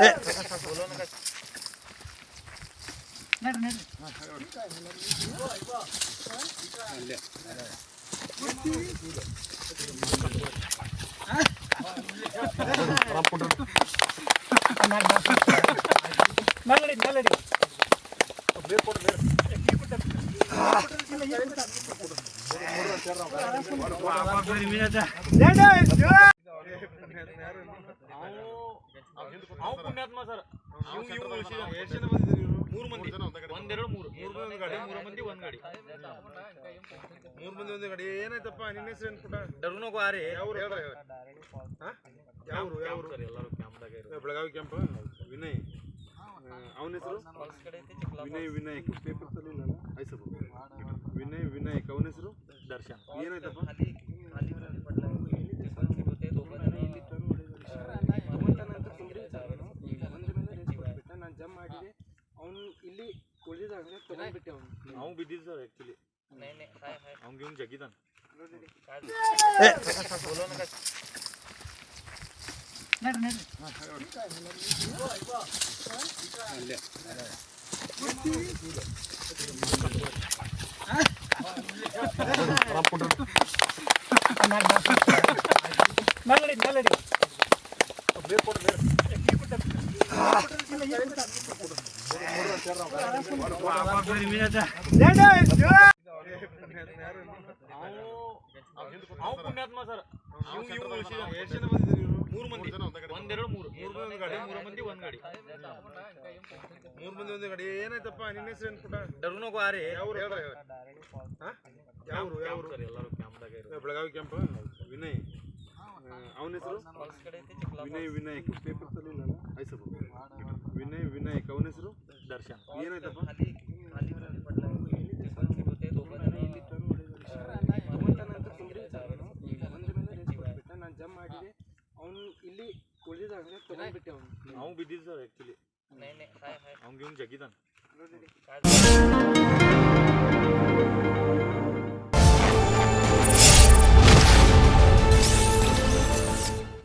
Eh. ¡Lleno! ನಾವು ಪುಣ್ಯಾತ್ಮ sir. ಮೂರು ಮಂದಿ. ಒಂದೆರಡು ಮೂರು ಮೂರು ಮಂದಿ ಗಾಡಿ ಮೂರು ಮಂದಿ ಒಂದ್ ಗಾಡಿ. ಮೂರು ಮಂದಿ ಒಂದೇ ಗಾಡಿ. ಏನಾಯ್ತಪ್ಪ ನಿನ್ನ ಹೆಸರು ಏನ್ ಪುಟ? ಡರ್ನು ಗಾರಿ ಯಾವ್ರು? ಯಾವ್ರು? ಯಾವ್ರು ಸರ್ ಎಲ್ಲರೂ ಕ್ಯಾಂಪ್ದಾಗ ಬೆಳಗಾವಿ ಕ್ಯಾಂಪ್? ವಿನಯ್. ಅವನ ಹೆಸರು? ವಿನಯ್ ವಿನಯ್. ಪೇಪರ್ಸ್ ಅಲ್ಲಿ ಇಲ್ಲ ಹೆಸರು ವಿನಯ್. ವಿನಾಯಕ್ ಅವನ ಹೆಸರು? ದರ್ಶನ್. ಏನಾಯ್ತಪ್ಪ? ಅವ್ನು ನಾವು ಬಿದ್ದಿದ್ದು ಸರ್ ಆಕ್ಚುಲಿ ಅವ್ನಿಗೆ ಇವ್ನು ಜಗ್ಗಿದಾನ ನಾವು ಸರ್ ಮೂರು ಮಂದಿ ಒಂದೆರಡು ಮೂರು ಮೂರು ಮಂದಿ ಗಾಡಿ ಮೂರು ಮಂದಿ ಒಂದು ಗಾಡಿ ಮೂರು ಮಂದಿ ಒಂದು ಗಾಡಿ ಏನಾಯ್ತಪ್ಪ ನಿನ್ನ ಹೆಸರು? ಏನು ಪುಟ ಡರ್ನು ಗಾರಿ ಯಾವ್ರು ಯಾವ್ರು ಯಾವ್ರು ಸರ್. ಎಲ್ಲರೂ ಕ್ಯಾಂಪ್ದಾಗ ಬೆಳಗಾವಿ ಕ್ಯಾಂಪ್ ವಿನಯ್ ಅವನ ಹೆಸರು ವಿನಯ್ ವಿನಯ್ ಅಲ್ಲಿ ಇಲ್ಲ ಹೆಸರು ವಿನಯ್ ವಿನಾಯಕ್ ಅವನ ದರ್ಶನ್ ಏನಾಯ್ತಪ್ಪ ನಾನು ಜಮ್ ಮಾಡಿದೆ. ಅವ್ನು ಇಲ್ಲಿ ಉಳಿದಾಗ ತಗೊಂಡ್ಬಿಟ್ಟೆ ಅವ್ನು. ನಾವು ಬಿದ್ದಿದ್ದು ಸರ್ ಆಕ್ಚುಲಿ ಅವ್ನಿಗೆ ಇವ್ನು